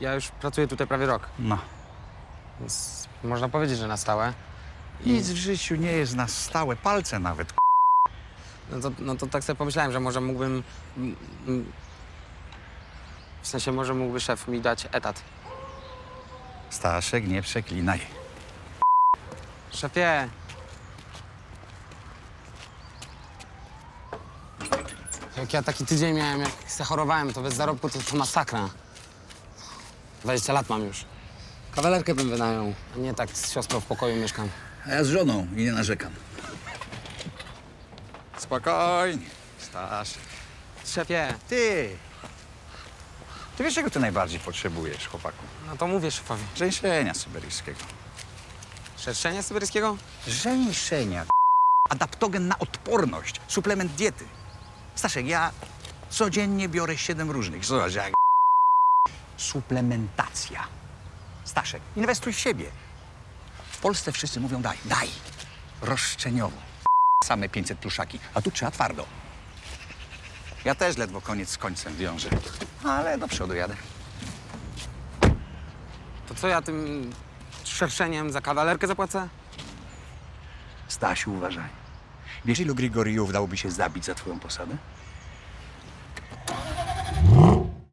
Ja już pracuję tutaj prawie rok, No. więc można powiedzieć, że na stałe. Nic w życiu nie jest na stałe, palce nawet. No to, no to tak sobie pomyślałem, że może mógłbym... W sensie może mógłby szef mi dać etat. Staszek, nie przeklinaj. Szefie! Jak ja taki tydzień miałem, jak zachorowałem, to bez zarobku to, to masakra. 20 lat mam już. Kawalerkę bym wynajął, a nie tak z siostrą w pokoju mieszkam. A ja z żoną i nie narzekam. Spokojnie, Staszek. Szefie, Ty! Ty wiesz, czego ty najbardziej potrzebujesz, chłopaku? no to mówię szefowi. Żeńszenia syberyjskiego. Szerszenie syberyjskiego? Żeńszenia. Adaptogen na odporność. Suplement diety. Staszek, ja codziennie biorę siedem różnych. Zobacz, jak... Suplementacja. Staszek, inwestuj w siebie. W Polsce wszyscy mówią daj, daj. Roszczeniowo. Same 500 pluszaki. A tu trzeba twardo. Ja też ledwo koniec z końcem wiążę. Ale do przodu jadę. To co ja tym szerszeniem za kawalerkę zapłacę? Stasiu, uważaj. Wiesz, ilu Grigoriów dałoby się zabić za twoją posadę?